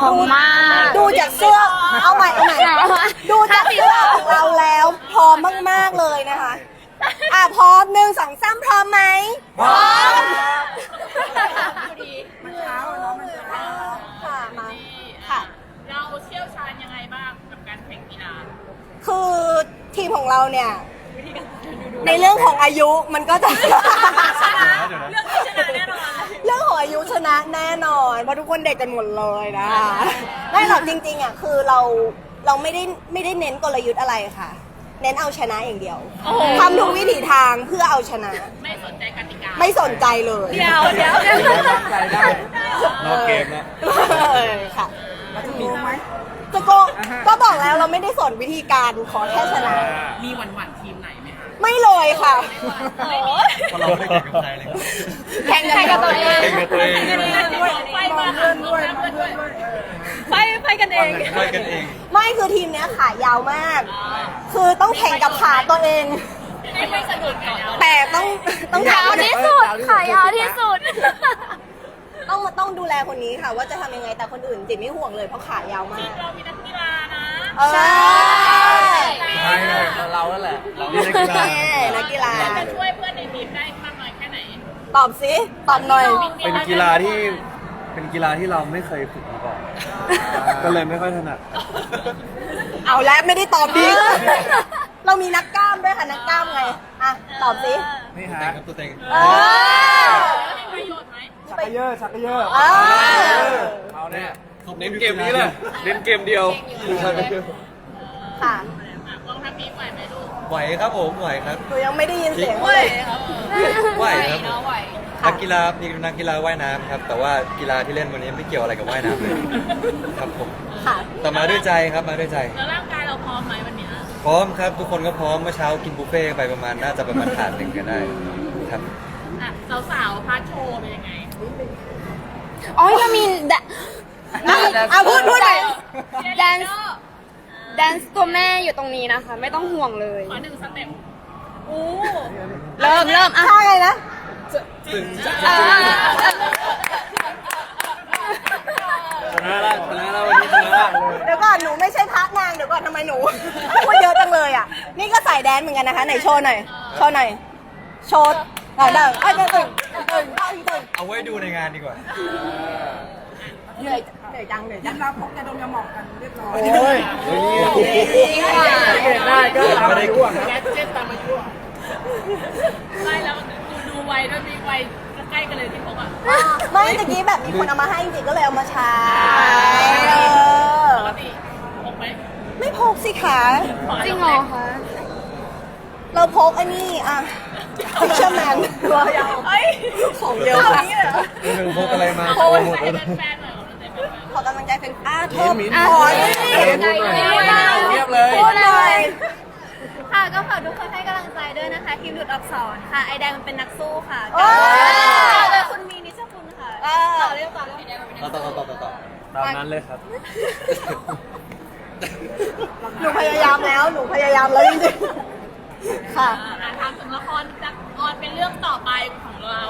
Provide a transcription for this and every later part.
พร้อมมาก ดูจากเสื้อ เอาใหม่เอาใหม่ดูจากเสื้อของเราแล้วพร้อมมากๆเลยนะคะ อะพร้อมหนึ่งสองสามพร้อมไหมพร้อมค่ะมาค่ะ เราเชี่ยวชาญยังไงบ้างกับการแข่งกีฬาคือทีมของเราเนี่ย ในเรื่องของอายุมันก็จะ เรื่อง นะแน่นอนเพราะทุกคนเด็กกันหมดเลยนะคะไม่หรอกจริงๆอะคือเราเราไม่ได้ไม่ได้เน้นกลยุทธ์อะไรค่ะ เน้นเอาชนะอย่างเดียวทำทุกวิถีทางเพื่อเอาชนะ ไม่สนใจกติกาไม่สนใจเลยเดี๋ยวเดี๋ยวเดี๋ยวใจได้นอกเกมนะเออค่ะจะโกงก็บอกแล้วเราไม่ได้สนวิธีการขอแค่ชนะมีหวั่นหวั่นทีม ไหนไหมคะไม่เลยค่ะ เพราะเราไม่ได้แข่งกับใครเลยแข่งกันกับตัวเองแข่งกับตัวเองไฟมาเพื่อนด้วยเพื่อนด้วยไปไปกันเอง ช่วยกันเอง ไม่คือทีมเนี้ยขายาวมาก คือต้องแข่งกับขาตัวเอง ไม่ไม่สะดุดก่อนแต่ต้องต้องยาวที่สุดขายาวที่สุด ต้องมาต้องดูแลคนนี้ค่ะ ว่าจะทำยังไงแต่คนอื่นจิตไม่ห่วงเลยเพราะขายาวมาก เรามีนักกีฬานะใช่ใช่ นี่นักกีฬานักกีฬา จะช่วยเพื่อนในทีมได้มากน้อยแค่ไหน ตอบสิตอบหน่อย เป็นกีฬาที่เป็นกีฬาที่เราไม่เคยฝึกมาก่อน ก็เลยไม่ค่อยถนัด เอาแล้วไม่ได้ตอบดีเรามีนักกล้ามด้วยค่ะ นักกล้ามไง อะ ตอบสินี่ฮะตัวเต็งเออมีประโยชน์ไหมชักกระเยอะชักกระเยอะเออเอาเนี่ยเน้นเกมนี้แหละเน้นเกมเดียวชักกระเยอะค่ะ ไหมลูกไหวครับผมไหวครับ หนูยังไม่ได้ยินเสียงเลยไหวครับ เนาะไหวนักกีฬานี่นักกีฬาว่ายน้ำครับ แต่ว่ากีฬาที่เล่นวันนี้ไม่เกี่ยวอะไรกับว่ายน้ำเลยครับผมค่ะ แต่มาด้วยใจครับมาด้วยใจ แล้วร่างกายเราพร้อมไหมวันเนี้ยพร้อมครับทุกคนก็พร้อมเมื่อเช้ากินบุฟเฟ่ต์ไปประมาณน่าจะประมาณถาดหนึ่งก็ได้ครับ อะสาวๆพาร์ทโชว์เป็นยังไงอ๋อยังมีแดนเอาพูดพูดหน่อย แดนซ์ แดนซ์ตัวแม่อยู่ตรงนี้นะคะ ไม่ต้องห่วงเลย ขอหนึ่งสเต็ปโอ้เริ่มเริ่มอะท่าไงนะอ่าชนะละชนะละวันนี้ชนะละเดี๋ยวก่อนหนูไม่ใช่พระนางเดี๋ยวก่อนทำไมหนู พูดเยอะจังเลยอะ นี่ก็สายแดนซ์เหมือนกันนะคะไหนโชว์หน่อยโชว์หน่อยโชว์หน่อยดังไอ้ยตึงตึงตึงตึงตึงเอาไว้ดูในงานดีกว่า เหนื่อยเหนื่อยจังเหนื่อยจังโอ้ยเฮ้ยนี่ได้ก็ไม่ได้กลัวครับ ไม่แล้วดูดูไวด้วยมีไวใกล้กันเลยที่พกอะไม่ตะกี้แบบมีคนเอามาให้จริงๆก็เลยเอามาใช้เออปกติพกไหมไม่พกสิคะจริงเหรอคะ เราพกไอ้นี่อะฟิชเชอร์แมนตัวยาวของเยอะค่ะนี่มึงพกอะไรมาโอ้โอ้ยหมดใส่เลยแฟนๆหน่อยข อเป็นแฟนๆขอกำลังใจเป็นอาโทษมิ้นขอมิ้สินเงียบเลยพูดหน่อยค่ะก็ฝากทุกคนให้กำลังใจด้วยนะคะทีมดูดอักษรค่ะ ไอแดงมันเป็นนักสู้ค่ะโอ้ยโดยคุณมีนิชคุณค่ะเออต่อเรื่องต่อเรื่องต่อต่อต่อต่อต่อตามนั้นเลยครับหนูพยายามแล้วหนูพยายามแล้วจริงๆค่ะอะถามถึงละครจากออนเป็นเรื่องต่อไปของเรา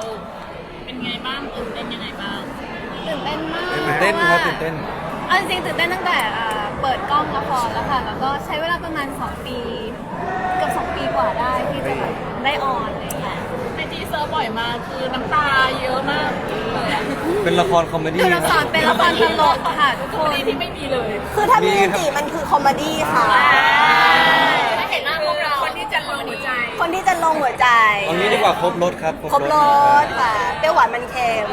เป็นไงบ้างตื่นเต้นยังไงบ้าง ตื่นเต้นมากตื่นเต้นครับตื่นเต้นเอาจริงๆตื่นเต้นตั้งแต่อ่าเปิดกล้องละครแล้วค่ะ แล้วก็ใช้เวลาประมาณ 2 ปีเกับ2ปีกว่าได้ที่จะแบบได้ออนอะไรอย่างเงี้ยในทีเซอร์บ่อยมากคือน้ำตาเยอะมากเลยอะเป็นละครคอมเมดี้ คือละครเป็นละครตลกค่ะทุกคนที่ไม่มีเลยคือถ้ามีจริงๆมันคือคอมเมดี้ค่ะถ้าเห็นหน้าพวกเราคนที่จะลงหัวใจคนที่จะลงหัวใจตอนนี้ดีกว่าครบรถครับครบรสค่ะเปรี้ยวหวานมันเค็ม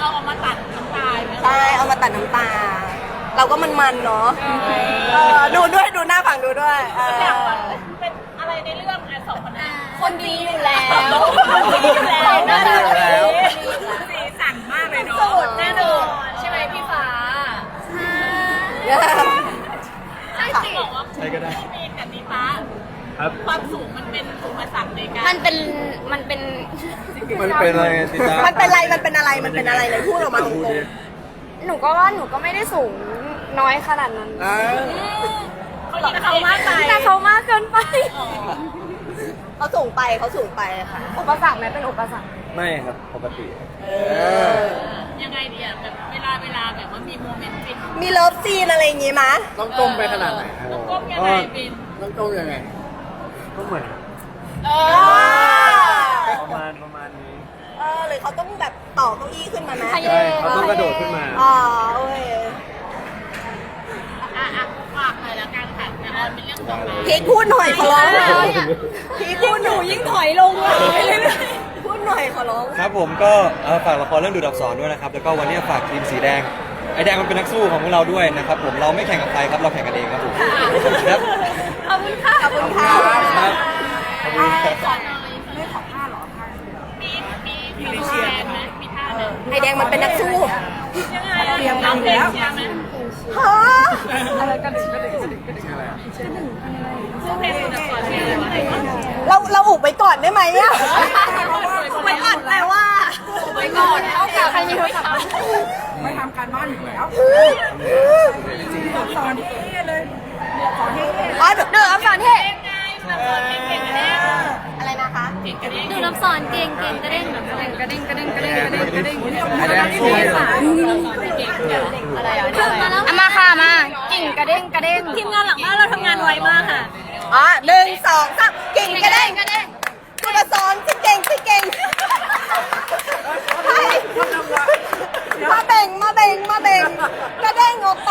ค่ะก็คือเอาออกมาตัดน้ำตาไหมใช่เอามาตัดน้ำตา เราก็มันๆเนาะเออดูด้วยดูหน้าฝั่งดูด้วยเอออยากแบบเป็นอะไรในเรื่องอะสองคนนั้นคนดีอยู่แล้วคนดีอยู่แล้วน่ารักแล้วสีสันมากเลยเนาะสุดแน่นอนใช่ไหมพี่ฟ้าใช่จริงบอกว่าใช่ก็ได้ มีกับนิฟ้า ครับ ความสูงมันเป็นอุปสรรคในการมันเป็นมันเป็น มันเป็นอะไรติดตามมันเป็นอะไรมันเป็นอะไรมันเป็นอะไรเลยพูดออกมาตรงหนูก็ว่าหนูก็ไม่ได้สูงน้อยขนาดนั้นอ่าเขายิงเขามากไปแต่เขามากเกินไปๆเขาสูงไปเขาสูงไปค่ะ อุปสรรคไหมเป็นอุปสรรค ไม่ครับปกติยังไงดีอะแบบเวลาเวลาแบบว่าซีนอะไรอย่างงี้มะต้องก้มไปขนาดไหนฮะก้มยังไงบินต้องก้มยังไง ก็เหมือนเอเอออ ประมาณประมาณนี้ เออหรือเขาต้องแบบต่อเก้าอี้ขึ้นมาไหมใช่เขาต้องกระโดดขึ้นมา อ๋อโอเคอะอะฝากหน่อยแล้วกันค่ะเดี๋ยวออนเป็นเรื่องต่อไปพีคพูดหน่อยขอร้องพีคพูดหนูยิ่งถอยลงเลยพูดหน่อยขอร้องครับผมก็เอ่อฝากละครเรื่องดูดอักษรด้วยนะครับ แล้วก็วันนี้ฝากทีมสีแดง ไอแดงมันเป็นนักสู้ของพวกเราด้วยนะครับผม เราไม่แข่งกับใครครับ เราแข่งกันเองครับผม ครับขอบ คุณค่ะขอบคุณค่ะครับขอบคุณครับมีมีมีแชร์ไหมมีท่าไหมไอแดงมันเป็นนักสู้ยังไงเตรียมน้ำเด็กเชียร์ไหมฮะชื่อเพลงสุดก่อนชื่ออะไรวะเราเราอุบไว้ก่อนได้ไหมอะอุบไว้ก่อนแปลว่าไว้ก่อนเท่ากับใครมีโทรศัพท์อ๋อเดี๋ยวดูน้ำสอนเดูน้ำสอนเก่งเก่งกระเด้งกระเด้งกระเด้งกระเด้งกระเด้งกระเด้งกระเด้งไอแดงสู้เลยอะไรอะมาแล้วเอามาค่ะมากิ่งกระเด้งกระเด้งทีมงานหลังบ้านเราทำงานไวมากค่ะอ๋อหนึ่งสองสามกิ่งกระเด้งกระเด้งคุณสอนสิเก่งสิเก่งมาเบ่งมาเบ่งมาเบ่งกระเด้งออกไป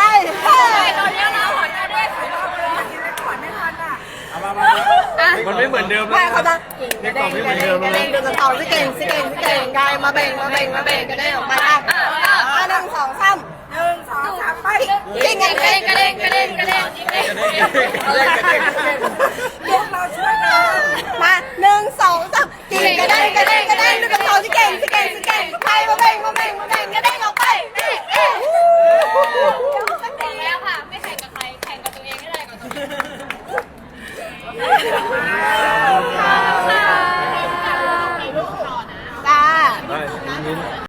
มือนเดิมแม่เขาจะกระเด้งกระเด้งกระเด้งดูสตอรี่เก่งสิเก่งสิเก่งกายมาเบ่งมาเบ่งมาเบ่งกระเด้งออกมาหนึ่งสองสามหนึ่งสองสามไปกระเด้งกระเด้งกระเด้งกระเด้งกระเด้งกระเด้งกระเด้งกระเด้งกระเด้งพวกเราช่วยกันมาหนึ่งสองสามกิ่งกระเด้งก่ะเด้งกระเด้งดูสตอรี่เก่งสิเก่งสิเก่งไปมาเบ่งมาเบ่งมาเบ่งกระเด้งออกไป